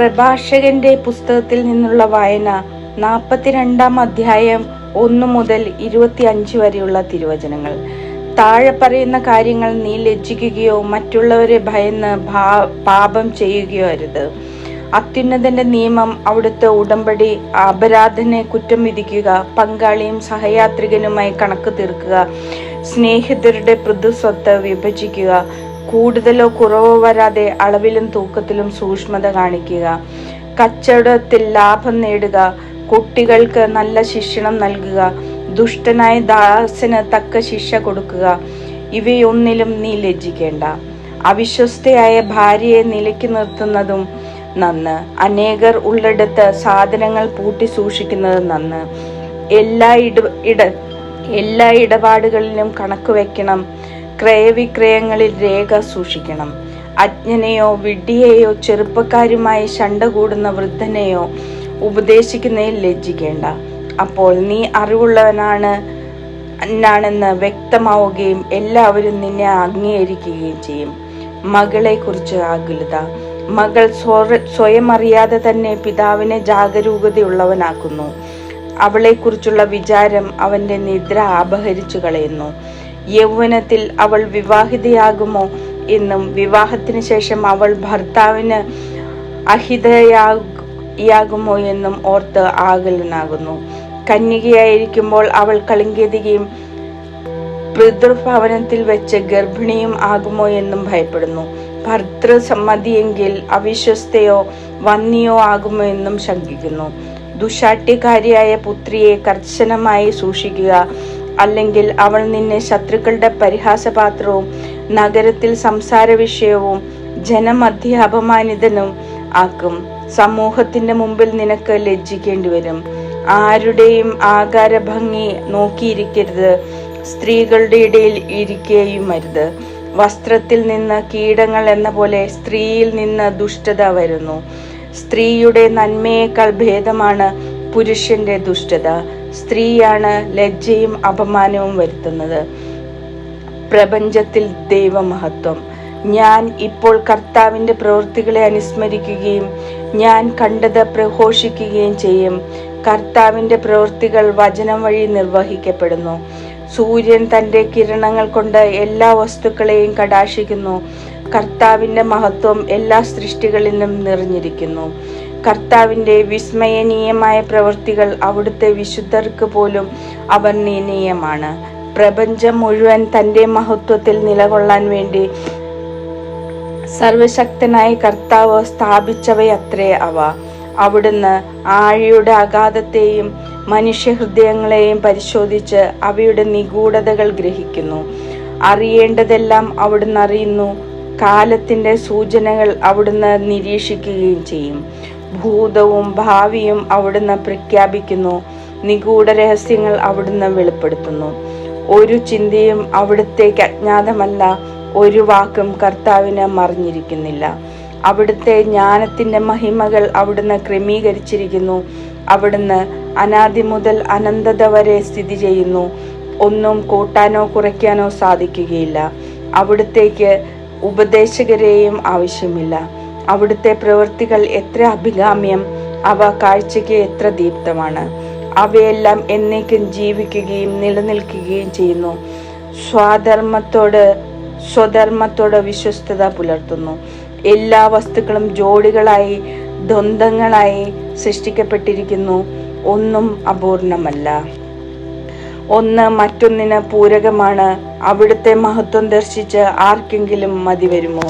പ്രഭാഷകന്റെ പുസ്തകത്തിൽ നിന്നുള്ള വായന നാൽപ്പത്തിരണ്ടാം അധ്യായം ഒന്നു മുതൽ ഇരുപത്തി അഞ്ച് വരെയുള്ള തിരുവചനങ്ങൾ. താഴെ പറയുന്ന കാര്യങ്ങൾ നീ ലജ്ജിക്കുകയോ മറ്റുള്ളവരെ ഭയന്ന് പാപം ചെയ്യുകയോ അരുത്. അത്യുന്നതന്റെ നിയമം അവിടുത്തെ ഉടമ്പടി അപരാധനെ കുറ്റം വിധിക്കുക പങ്കാളിയും സഹയാത്രികനുമായി കണക്ക് തീർക്കുക സ്നേഹിതരുടെ പൃഥുസ്വത്ത് വിഭജിക്കുക കൂടുതലോ കുറവോ വരാതെ അളവിലും തൂക്കത്തിലും സൂക്ഷ്മത കാണിക്കുക. കച്ചവടത്തിൽ ലാഭം നേടുക. കുട്ടികൾക്ക് നല്ല ശിക്ഷണം നൽകുക. ദുഷ്ടനായ ദാസന് തക്ക ശിക്ഷ കൊടുക്കുക. ഇവയൊന്നിലും നീ ലജ്ജിക്കേണ്ട. അവിശ്വസ്തയായ ഭാര്യയെ നിലയ്ക്ക് നിർത്തുന്നതും നന്ന്. അനേകർ ഉള്ളിടത്ത് സാധനങ്ങൾ പൂട്ടി സൂക്ഷിക്കുന്നതും നന്ന്. എല്ലാ ഇട ഇട എല്ലാ ഇടപാടുകളിലും കണക്ക് വെക്കണം. ക്രയവിക്രയങ്ങളിൽ രേഖ സൂക്ഷിക്കണം. അജ്ഞനെയോ വിഡ്ഢിയെയോ ചെറുപ്പക്കാരുമായി ശണ്ട കൂടുന്ന വൃദ്ധനെയോ ഉപദേശിക്കുന്നതിൽ ലജ്ജിക്കേണ്ട. അപ്പോൾ നീ അറിവുള്ളവനാണ് ാണെന്ന് വ്യക്തമാവുകയും എല്ലാവരും നിന്നെ അംഗീകരിക്കുകയും ചെയ്യും. മകളെ കുറിച്ച് ആകുലത. മകൾ സ്വയം അറിയാതെ തന്നെ പിതാവിനെ ജാഗരൂകതയുള്ളവനാക്കുന്നു. അവളെക്കുറിച്ചുള്ള വിചാരം അവന്റെ നിദ്ര അപഹരിച്ചു കളയുന്നു. യൗവനത്തിൽ അവൾ വിവാഹിതയാകുമോ എന്നും വിവാഹത്തിന് ശേഷം അവൾ ഭർത്താവിന് അഹിതയാകുമോ എന്നും ഓർത്ത് ആകലനാകുന്നു. കന്യകയായിരിക്കുമ്പോൾ അവൾ കളിങ്കതികയും പിതൃഭവനത്തിൽ വെച്ച് ഗർഭിണിയും ആകുമോ എന്നും ഭയപ്പെടുന്നു. ഭർത്തൃസമ്മതിയെങ്കിൽ അവിശ്വസ്തയോ വന്നിയോ ആകുമോ എന്നും ശങ്കിക്കുന്നു. ദുശാട്യകാരിയായ പുത്രിയെ കർശനമായി സൂക്ഷിക്കുക അല്ലെങ്കിൽ അവൾ നിന്നെ ശത്രുക്കളുടെ പരിഹാസപാത്രവും നഗരത്തിൽ സംസാര വിഷയവും ജനമധ്യ അപമാനിതനും ആക്കും. സമൂഹത്തിന്റെ മുമ്പിൽ നിനക്ക് ലജ്ജിക്കേണ്ടി വരും ആരുടെയും ആകാര ഭംഗി നോക്കിയിരിക്കരുത്. സ്ത്രീകളുടെ ഇടയിൽ ഇരിക്കുകയും അരുത് വസ്ത്രത്തിൽ നിന്ന് കീടങ്ങൾ എന്ന പോലെ സ്ത്രീയിൽ നിന്ന് ദുഷ്ടത വരുന്നു. സ്ത്രീയുടെ നന്മയേക്കാൾ ഭേദമാണ് പുരുഷന്റെ ദുഷ്ടത. സ്ത്രീയാണ് ലജ്ജയും അപമാനവും വരുത്തുന്നത്. പ്രപഞ്ചത്തിൽ ദൈവമഹത്വം. ഞാൻ ഇപ്പോൾ കർത്താവിന്റെ പ്രവൃത്തികളെ അനുസ്മരിക്കുകയും ഞാൻ കണ്ടത് പ്രഘോഷിക്കുകയും ചെയ്യും. കർത്താവിന്റെ പ്രവൃത്തികൾ വചനം വഴി നിർവഹിക്കപ്പെടുന്നു. സൂര്യൻ തന്റെ കിരണങ്ങൾ കൊണ്ട് എല്ലാ വസ്തുക്കളെയും കടാശിക്കുന്നു. കർത്താവിന്റെ മഹത്വം എല്ലാ സൃഷ്ടികളിലും നിറഞ്ഞിരിക്കുന്നു. കർത്താവിന്റെ വിസ്മയനീയമായ പ്രവൃത്തികൾ അവിടുത്തെ വിശുദ്ധർക്ക് പോലും അവർണീയമാണ് പ്രപഞ്ചം മുഴുവൻ തന്റെ മഹത്വത്തിൽ നിലകൊള്ളാൻ വേണ്ടി സർവശക്തനായ കർത്താവ് സ്ഥാപിച്ചവയത്രേ അവ. അവിടുന്ന് ആഴിയുടെ അഗാധത്തെയും മനുഷ്യഹൃദയങ്ങളെയും പരിശോധിച്ച് അവയുടെ നിഗൂഢതകൾ ഗ്രഹിക്കുന്നു. അറിയേണ്ടതെല്ലാം അവിടുന്ന് അറിയുന്നു. കാലത്തിന്റെ സൂചനകൾ അവിടുന്ന് നിരീക്ഷിക്കുകയും ചെയ്യും. ഭൂതവും ഭാവിയും അവിടുന്ന് പ്രഖ്യാപിക്കുന്നു. നിഗൂഢ രഹസ്യങ്ങൾ അവിടുന്ന് വെളിപ്പെടുത്തുന്നു. ഒരു ചിന്തയും അവിടുത്തേക്ക് അജ്ഞാതമല്ല. ഒരു വാക്കും കർത്താവിന് മറിഞ്ഞിരിക്കുന്നില്ല. അവിടുത്തെ ജ്ഞാനത്തിന്റെ മഹിമകൾ അവിടുന്ന് ക്രമീകരിച്ചിരിക്കുന്നു. അവിടുന്ന് അനാദി മുതൽ അനന്തത വരെ സ്ഥിതി ചെയ്യുന്നു. ഒന്നും കൂട്ടാനോ കുറയ്ക്കാനോ സാധിക്കുകയില്ല. അവിടുത്തേക്ക് ഉപദേശകരെയും ആവശ്യമില്ല. അവിടുത്തെ പ്രവൃത്തികൾ എത്ര അഭികാമ്യം അവ കാഴ്ചയ്ക്ക് എത്ര ദീപ്തമാണ്. അവയെല്ലാം എന്നേക്കും ജീവിക്കുകയും നിലനിൽക്കുകയും ചെയ്യുന്നു. സ്വാധർമ്മത്തോട് സ്വധർമ്മത്തോട് വിശ്വസ്തത പുലർത്തുന്നു. എല്ലാ വസ്തുക്കളും ജോഡികളായി ദ്വന്ദ്ങ്ങളായി സൃഷ്ടിക്കപ്പെട്ടിരിക്കുന്നു. ഒന്നും അപൂർണമല്ല. ഒന്ന് മറ്റൊന്നിന് പൂരകമാണ്. അവിടുത്തെ മഹത്വം ദർശിച്ച് ആർക്കെങ്കിലും മതി വരുമോ